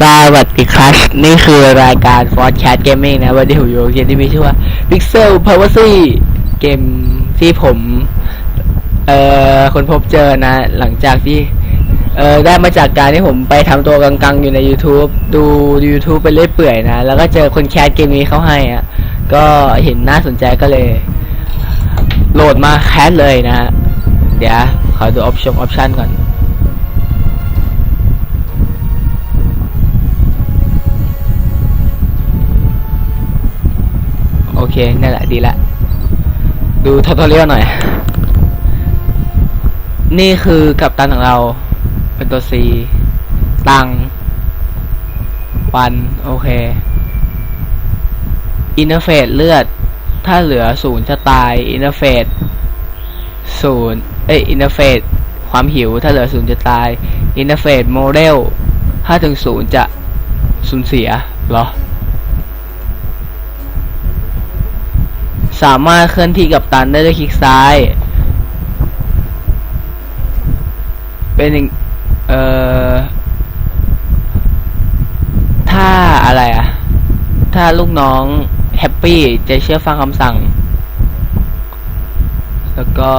สวัสดีครับนี่คือรายการ f o r c a t Gaming นะ วันนี้ผมอยู่กับเกมที่มีชื่อว่า Pixel Power เกมที่ผม เอ่อคนพบเจอนะ หลังจากที่ เอ่อ ได้มาจากการที่ผมไปทำตัวกังๆ อยู่ใน YouTube ดู YouTube ไปเรื่อยเปื่อยนะ แล้วก็เจอคนแคสเกมนี้เขาให้อะก็เห็นน่าสนใจก็เลย โหลดมาแคสเลยนะ เดี๋ยว ขอดูออปชั่นออปชั่นก่อน โอเคนั่นแหละดีละ ดูทอทอเรียลหน่อย นี่คือกัปตันของเรา เป็นตัว C ตังวันโอเค อินเทอร์เฟซเลือด ถ้าเหลือศูนย์จะตาย อินเทอร์เฟซศูนย์เอ้ยอินเทอร์เฟซความหิว ถ้าเหลือศูนย์จะตาย อินเทอร์เฟซโมเดลถ้าถึงศูนย์จะสูญเสียเหรอ สามารถเคลื่อนที่กับตันได้ด้วยคลิกซ้าย เป็นเอ่อถ้าอะไรอะถ้าลูกน้องแฮปปี้จะเชื่อฟังคำสั่ง แล้วก็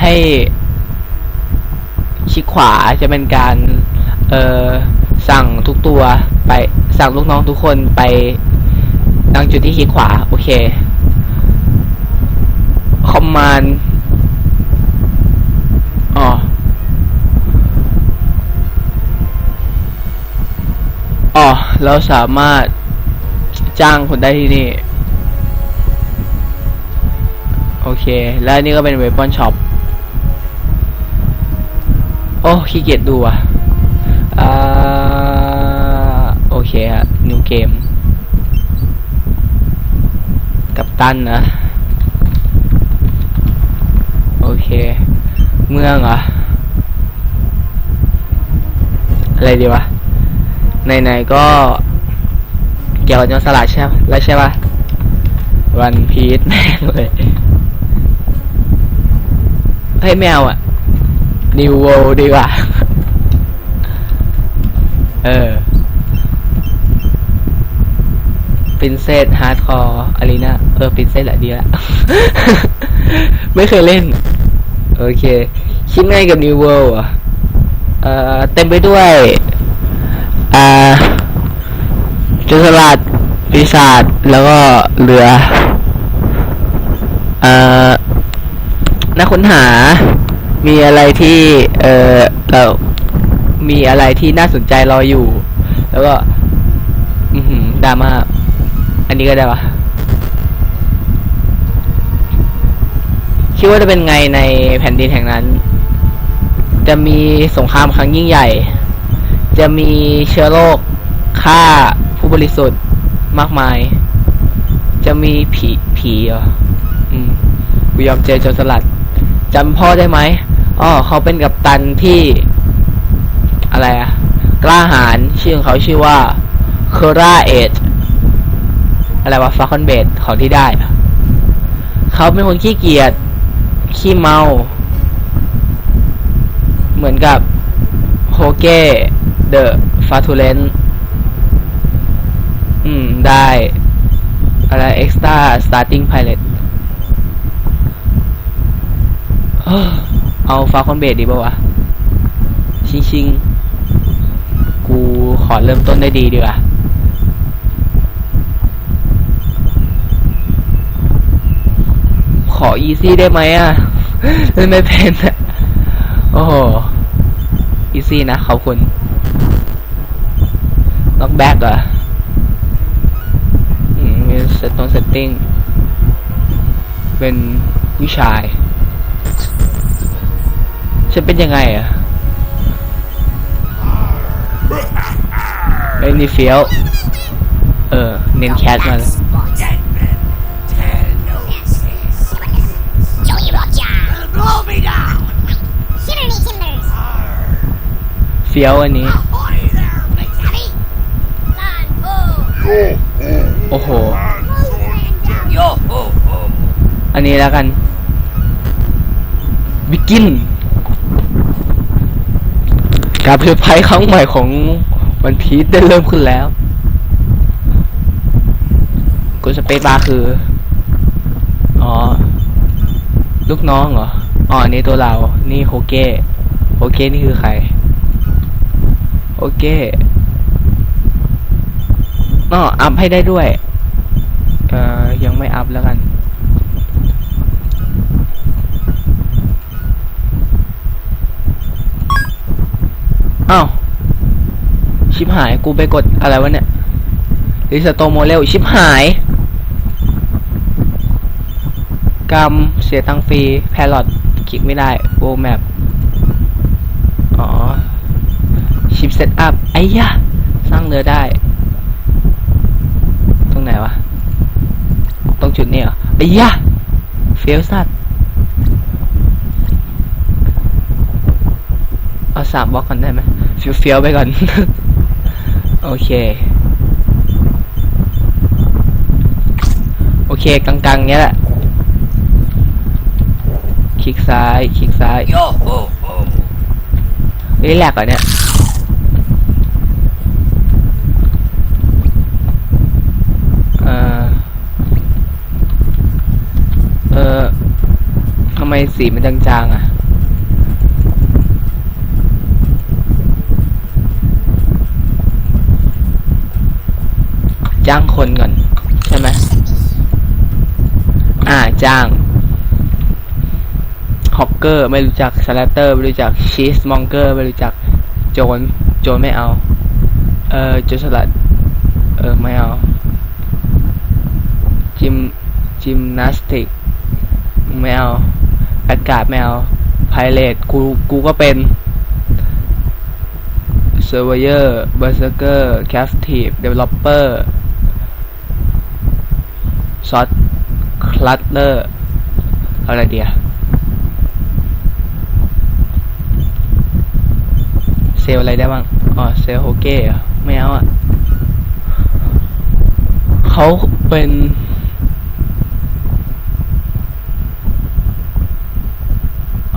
ให้คลิกขวาจะเป็นการ เอ่อ สั่งทุกตัวไปสั่งลูกน้องทุกคนไปดังจุดที่คลิกขวา โอเค คอมมานด์อ๋ออ๋อเราสามารถจ้างคนได้ที่นี่ โอเค แล้วนี่ก็เป็นเว p อนช็อป โอ้ขี้เกียจดูอะอ่าโอเคฮะนิวเกม กับตันนะ โอ เค เมืองเหรอ อะไรดีวะไหนๆก็เกี่ยวกับโจรสลัดใช่ปะแล้วใช่ปะวันพีชแม่งเลยเฮ้ยแมวอะนิวโวดีกว่า เออ p ินเซสฮาร์ดคอร์อารีนาเออ p ินเซสแหละดีละ ไม่เคยเล่น โอเค คิดง่ายกับ New World อะเอ่อเต็มไปด้วย อ่าจุสลัดปีศาจแล้วก็เรือ อ่อนักค้นหา มีอะไรที่ เอ่อเรามีอะไรที่น่าสนใจรออยู่ แล้วก็ อืดราม่า อันนี้ก็ได้ปะ คิดว่าจะเป็นไงในแผ่นดินแห่งนั้น จะมีสงครามครั้งยิ่งใหญ่ จะมีเชื้อโรคฆ่าผู้บริสุทธิ์มากมาย จะมีผีผีเหรออืมกูยอมเจอโจรสลัดจำพ่อได้ไหมอ๋อเขาเป็นกัปตันที่ อะไรอะกล้าหาญชื่อของเขาชื่อว่าเคราเอจอะไรวะฟาคอนเบดของที่ได้ เขาเป็นคนขี้เกียจ ขี้เมา เหมือนกับโฮเก้เดอะฟาทูเลนอืม ได้ อะไรเอ็กซ์ตร้าสตาร์ติ้งไพลตเอาฟาคอนเบดดีป่าวะ ชิงชิงๆกูขอเริ่มต้นได้ดีดีกว่า ขออีซี่ได้ไหมอะเล่นไม่เป็นอะโอ้โหอีซี่นะขอบคุณล็อกแบ็กเหรออืมมีเซตตรงเซตติ้งเป็นผู้ชาย ฉันเป็นยังไงอะไอ้นี่เฟี้ยว เออ เน้นแคสมาเลย ฟี้ยวอันนี้ โอ้โห อันนี้แล้วกัน บิกิน การเผจญภัยครั้งใหม่ของวันพีชได้เริ่มขึ้นแล้วกดสเปซบาร์คือ อ๋อ ลูกน้องเหรอ อ๋อ อันนี่ตัวเรา นี่โฮเก้โฮเก้นี่คือใคร โอเคอ๋ออัพให้ได้ด้วย เอ่อ ยังไม่อัพแล้วกัน อ้าว ชิบหาย กูไปกดอะไรวะเนี่ยรีสโตโมเรลชิบหายกรรมเสียตังฟรี แพลอตคลิกไม่ได้โ r แมปอ๋อ ชิปเซตอัพไอ้ยะสร้างเรือได้ ตรงไหนวะ ตรงจุดนี้เหรอไอ้ยะเฟี้ยวสัตว์เอาสามบล็อกก่อนได้ไหมเฟี้ยวเฟี้ยวๆไปก่อน โอเค โอเคกลางๆเนี้ยแหละ คลิกซ้าย คลิกซ้าย Yo ho ho. เฮ้ยแหลกเหรอเนี่ย เอ่อ เออทำ ไมสีมันจางๆอะจ้างคนก่อน ใช่ไหมอ่าจ้างฮอกเกอร์ไม่รู้จักสแลตเตอร์ไม่รู้จักชีสมองเกอร์ไม่รู้จักโจนโจนไม่เอา เออโจสลัด เออ ไม่เอา จิมจิมนาสติก ไม่เอา อากาศไม่เอาไพเรตกูกูก็เป็นเซอร์เ y อร์เบอร์เซอร์เกอร์แคสทีฟเดเวลลอปเปอร์ซอสคลัตเลอร์อะไรเดียเซลอะไรได้บ้าง อ๋อ เซลโฮเก้ไม่เอาอะ เขาเป็น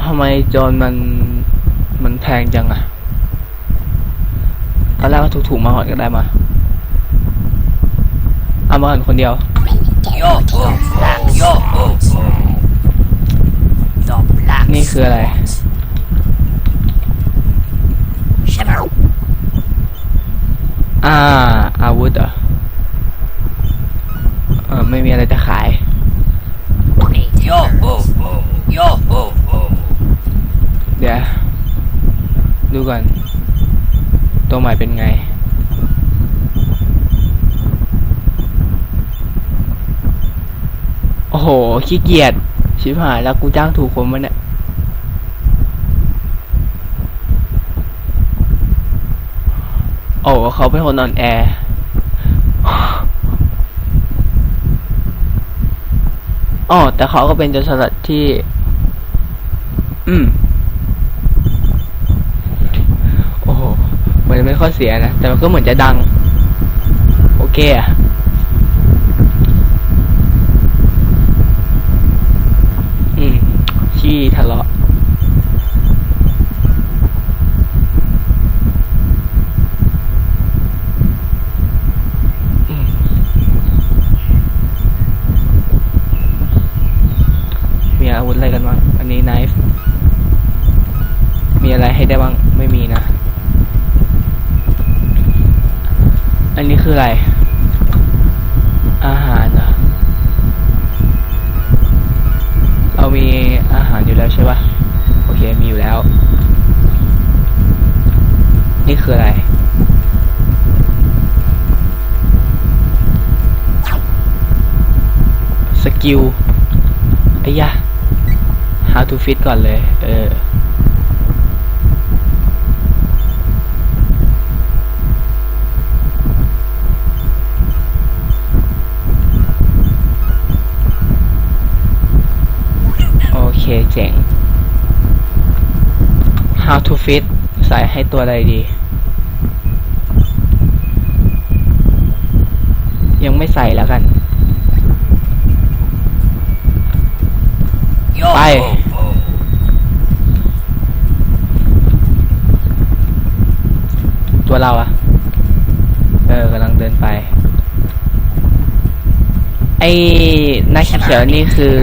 ทำไมโจรมันมันแพงจังอะตอนแรกก็ถูกๆมาก่อนก็ได้มาเอามาก่อนคนเดียวนี่คืออะไรอ่าอาวุธเหรอเออไม่มีอะไรจะขาย Yo ho ho. Yo ho ho. เดี๋ยวดูก่อน ตัวใหม่เป็นไง โอ้โห ขี้เกียจ ชิบหายแล้วกูจ้างถูกคนมันเนี่ยโอ้เขาเป็นคนนอนแอร์อ๋อแต่เขาก็เป็นจรสลัดที่ อืม โอ้โห มันไม่ค่อยเสียนะ แต่มันก็เหมือนจะดัง โอเคอะอืม ขี้ทะเลาะมมีอาวุธอะไรกันบ้าง อันนี้ knife มีอะไรให้ได้บ้าง ไม่มีนะ อันนี้ คืออะไร อาหารเหรอเรามีอาหารอยู่แล้วใช่ปะโอเค มีอยู่แล้ว นี่คืออะไร สกิลไอ้ยะ how to fit ก่อนเลย เออ เคเจ๋ง how to fit ใส่ให้ตัวอะไรดี ยังไม่ใส่แล้วกัน Yo Bye. ho ho. ตัวเราอะออกำลังเดินไป ไอ้หน้าเขียวๆนี่คือ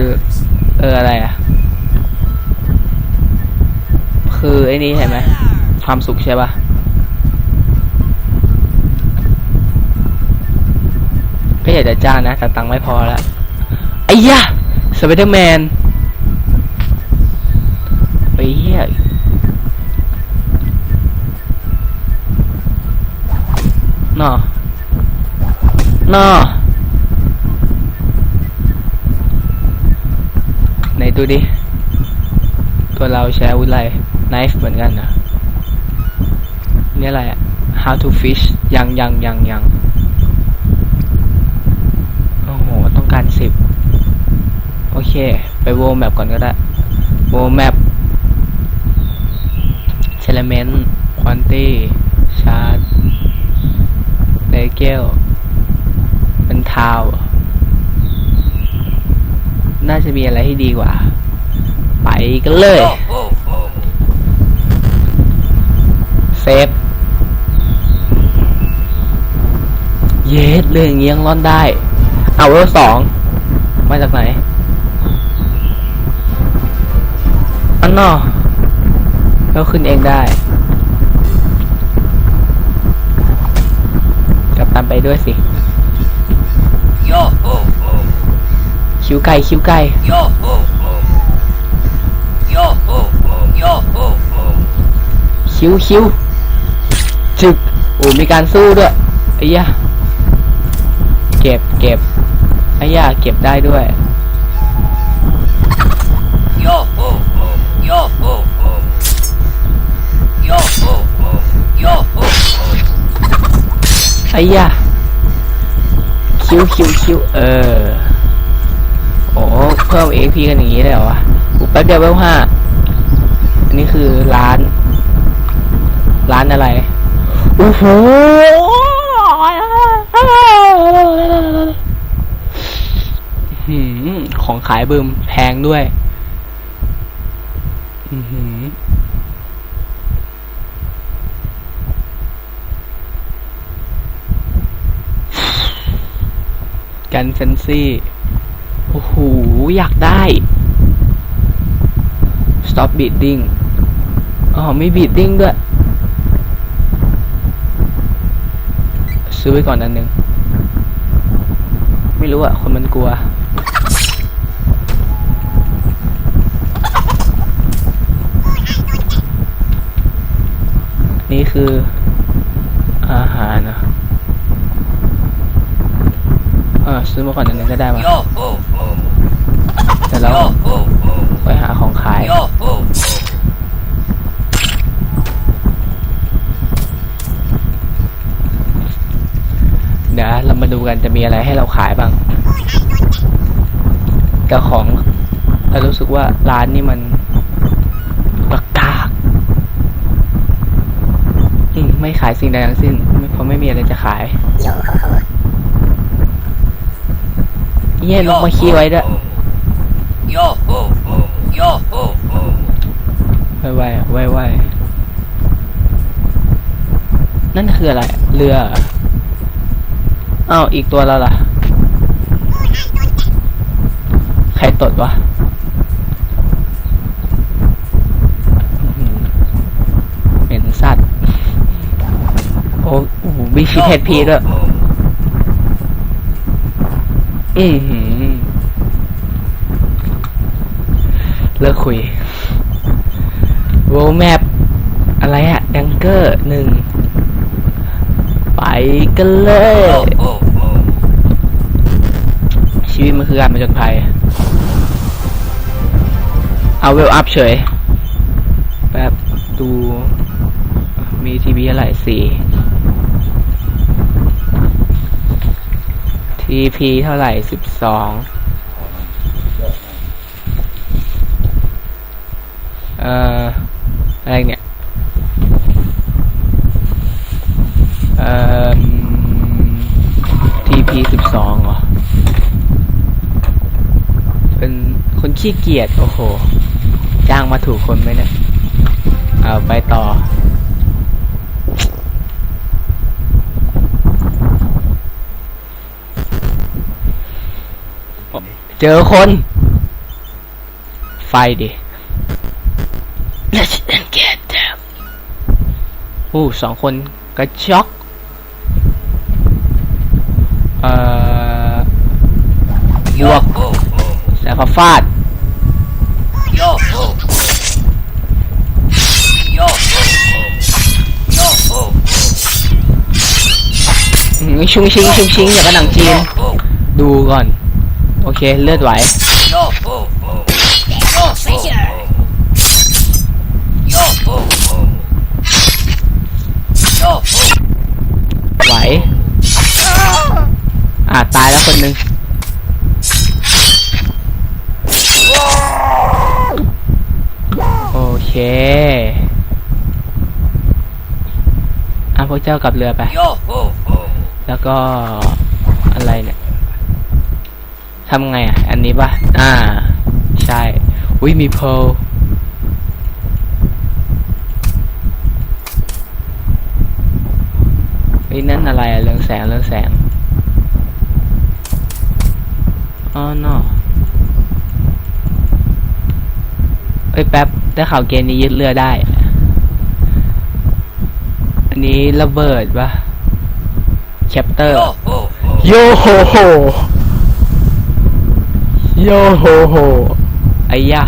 เอออะไรอะ คือไอ้นี่ใช่ไหมความสุขใช่ปะก็อยากจะจ้างนะแต่ตังค์ไม่พอแล้วไอ้ยะสไปเดอร์แมนไอ้เหี้ยน่อน่อไหนดูดิ ตัวเราใช้อาวุธอะไร knife เหมือนกันนะนี่อะไรอะ how to fish ยังยังยังยังโอ้โห ต้องการสิบโอเค ไปโวแมปก่อนก็ได้โวแมป element quantity chart legal เป็นทาว น่าจะมีอะไรที่ดีกว่า ไปกันเลย เซฟ เยสเรื่องอย่างเงี้ยยังร่อนได้ เอาเวลสองมาจากไหน อันนอแล้วขึ้นเองได้กับตามไปด้วยสิ Yo ho ho. คิ้วไก่คิ้วไก่ Yo ho ho. Yo ho ho. Yo ho ho. คิ้วคิ้ว จึกโอ้มีการสู้ด้วยไอ้ยะเก็บเก็บไอ้ยะเก็บได้ด้วย Yo ho ho. Yo ho ho. Yo ho ho. Yo ho ho. ไอ้ยะคิ้วคิ้วคิ้วเออโอ้เพิ่มเอ็กพีกันอย่างนี้เลยเหรอวะอุยแป๊บเดียวเวลห้าอันนี้คือร้าน ร้านอะไร โอ้โหของขายบึมแพงด้วยกันเฟนซี่ โอ้โห อยากได้ stop beating อ๋อ ไม่ beating ด้วย ซื้อไว้ก่อนอันหนึ่งไม่รู้อะคนมันกลัว นี่คืออาหารนะเออซื้อมาก่อนอันหนึงก็ได้มา Yo ho ho. แต่เรา Yo ho ho. ไปหาของขาย Yo ho ho. เดี๋ยวเรามาดูกันจะมีอะไรให้เราขายบ้างแต่ของเรารู้สึกว่าร้านนี้มันปากกากอืมไม่ขายสิ่งใดทั้งสิ้นไม่เพราะไม่มีอะไรจะขาย Yo ho ho. เย่นกมาขี้ไว้ด้วย Yo ho ho. Yo ho ho. ไว้ไว้ไว้ไว้นั่นคืออะไร เรือเหร อ้าวอีกตัวแล้วล่ะ ใครตดวะเหม็นสัตว์ โอ้โหมีชีเฮดพีด้วยอือหือเลิกคุยโวแมปอะไรอะดังเกอร์หนึ่ง ไปกันเลย ชีวิตมันคือการมาจนภัย เอาเวลอัพเฉย แป๊บดู มีทีวีอะไรสี่ทีพีเท่าไหร่สิบสองเอ่ออะไรเนี่ย เอ่อ TP สิบสองเหรอ เป็นคนขี้เกียจ โอ้โห จ้างมาถูกคนไหมเนี่ย เอาไปต่อ เจอคน ไฟดิ Let's get them โอ้สองคนกระช็อก เอ่อ Yo ho ho. แสงฟ้าฟาดชุ่งชิงชุ่งชิงอย่างกับหนังจีน ดูก่อน โอเค เลือดไหว อ่าตายแล้วคนหนึ่งโอเคอะพวกเจ้ากลับเรือไป แล้วก็อะไรเนี่ยทำไงอะ อันนี้ปะอ่า ใช่ อุ้ยมีเพลเฮ้ยนั่นอะไรอะเรืองแสงเรืองแสง อ๋อ no เอ้ยแป๊บได้ข่าวเกมนี้ยึดเรือได้ อันนี้ระเบิดปะแคปเตอร์ Yo ho ho. โยโฮโฮโยโฮโฮไอ้ยะ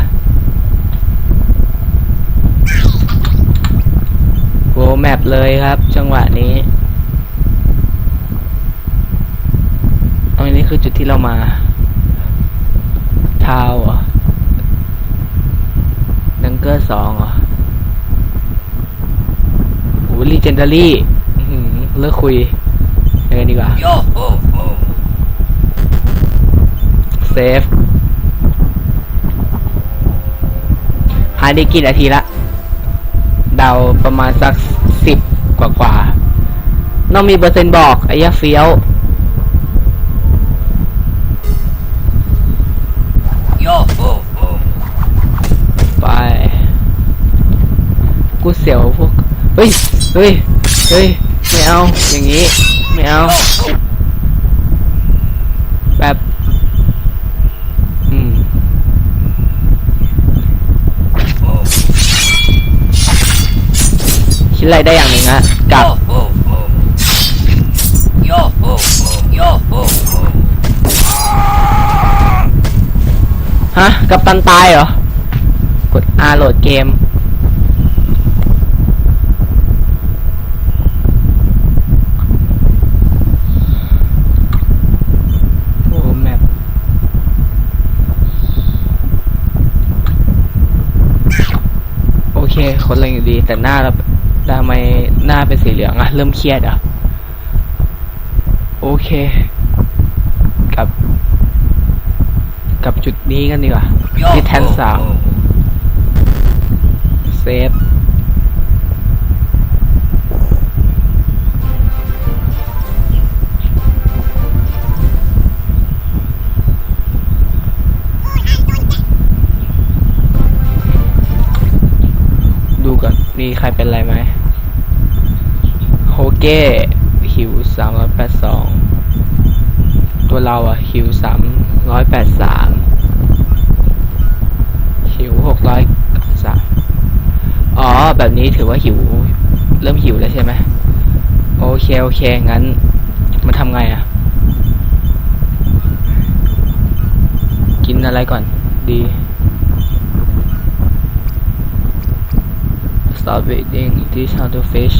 โวแมปเลยครับ จังหวะนี้อันนี้คือจุดที่เรามา ทาวเหรอดังเกอร์สองเหรอโอ้ลีเจนดารี่เลิกคุยไปกันดีกว่า Yo ho ho. เซฟหายได้กี่นาทีละ เดาประมาณสักสิบกว่ากว่าๆน้องมีเปอร์เซ็นต์บอกไอ้ยะเฟี้ยว Yo ho ho. ไป กูเสียวพวกเฮ้ยเฮ้ยเฮ้ยไม่เอาอย่างนี้ไม่เอาแบบอืมคิดอะไรได้อย่างหนึ่งอะกลับฮะกับตันตายเหรอกด R โหลดเกม โอ้แมป โอเคคนเราอยู่ดี แต่หน้าเราทำไมหน้าเป็นสีเหลืองอะเริ่มเครียดอะโอเคกลับ กับจุดนี้กันดีกว่า Yo ที่แทน ho สาม ho. เซฟ มีใครเป็นไรไหมโฮเก้หิวสามร้อยแปดสองตัวเราอะหิวสามร้อยแปดสามหิวหกร้อยสามอ๋อ แบบนี้ถือว่าหิว เริ่มหิวแล้วใช่ไหมโอเค โอเค งั้น มาทำไงอะ่ะกินอะไรก่อนดี Stop eating this other fish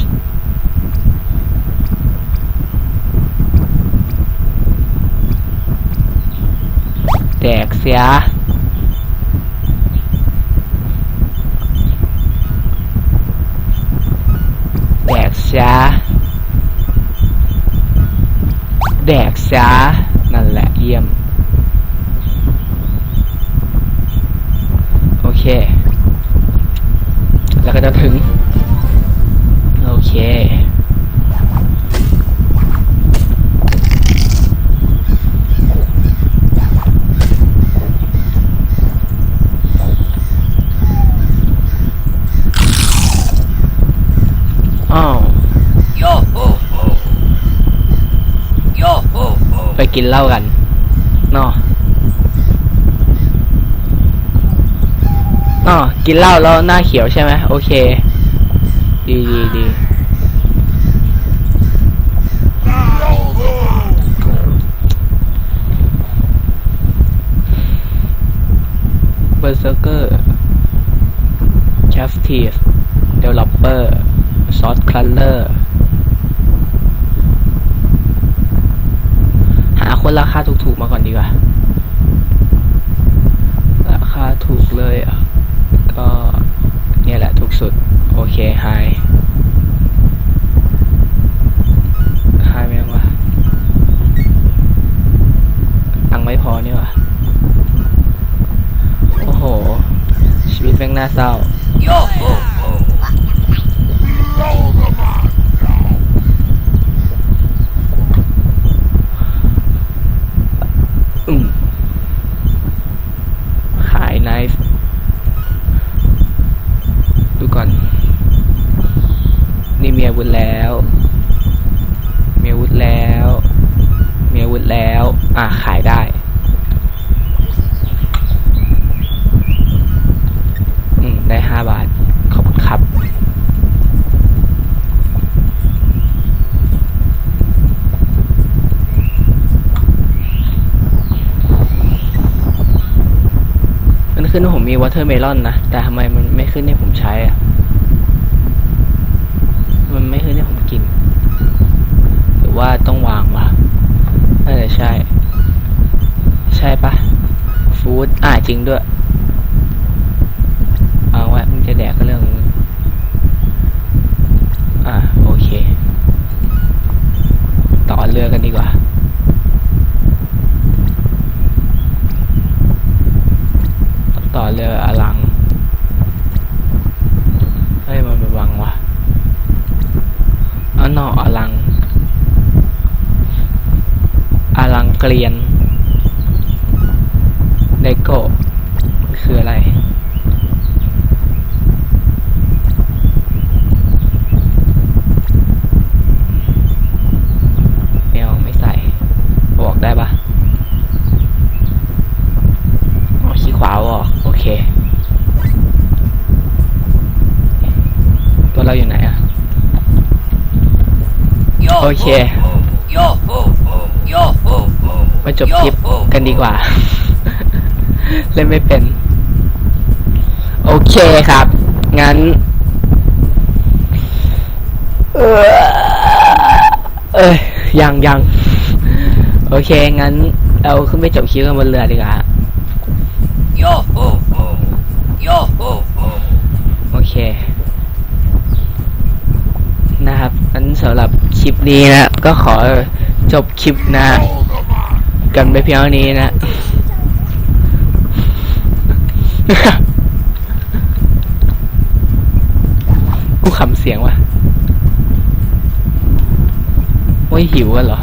แดกเสียแดกช้า แดกช้า นั่นแหละเยี่ยม โอเค แล้วก็ จะถึง โอเค อ้าว Yo ho ho. Yo ho ho. ไปกินเหล้ากันเนาะ อ๋อ กินเหล้าแล้วหน้าเขียวใช่ไหมโอเค ดีดีดีเบอร์เซอร์เกอร์จัสติสเดเวลลอปเปอร์ซอสคลัลเลอร์หาคนราคาถูกๆมาก่อนดีกว่าราคาถูกเลยอะ ถูกสุด โอเคไฮไฮไหมวะตังค์ไม่พอนี่วะโอ้โห ชีวิตแม่งน่าเศร้า Yo ho ho. อืมขายไนฟ์ดูก่อน นี่มีอาวุธแล้ว มีอาวุธแล้ว มีอาวุธแล้ว อะ ขายได้ อืม ได้ห้าบาท ขอบคุณครับ มัน ขึ้นว่าผมมีวอเ e อร์เมลอนนะ แต่ทำไมมันไม่ขึ้นให้ผมใช้อะมันไม่ขึ้นให้ผมกิน หรือว่าต้องวางวะน่าจะใช่ ใช่ปะฟู้ดอ่าจริงด้วย เอาไว้มึงจะแดกก็เรื่องของมึงอ่าโอเค ต่อเรือกันดีกว่า ต่อเรืออลังเฮ้ยมันเป็นวังวะอ๋อนออลัง อลังเกลียนเดโกคืออะไร ไม่เอาไม่ใส่ บอกได้ปะอ๋อขี้ขวาออกโอเค ตัวเราอยู่ไหนอะ Yo Okay. ho ho. Yo ho ho. Yo ho ho. มาจบคลิปกันดีกว่า เล่นไม่เป็น โอเคครับ งั้น เออเอ้ยยังยังโอเค งั้นเราขึ้นไปจบคลิปกันบนเรือดีกว่า Yo ho ho. Yo ho ho. โอเค นะครับงั้นสำหรับค ลิปนี้นะ ก็ขอจบคลิปนะ กันไปเพียงเท่านี้นะ กูขำเสียงวะโอ้ยหิวกันเหรอ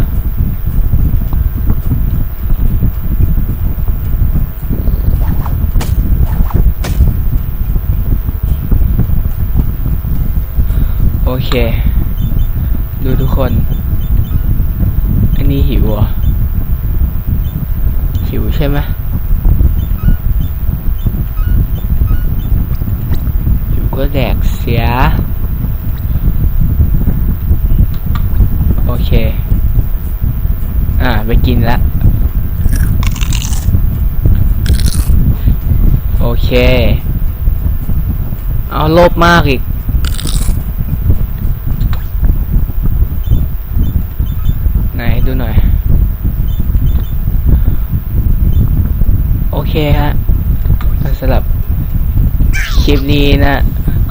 โอเค ดูทุกคน อันนี้หิวเหรอหิวใช่ไหมหิวก็แดกเสีย โอเค อ่า ไปกินละ โอเค เอาโลภมากอีก ไหนดูหน่อย โอ เคฮะสำหรับคลิปนี้นะ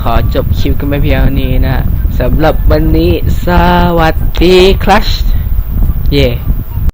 ขอจบคลิปกันไปเพียงนี้นะสำหรับวันนี้สวัสดีครับเย่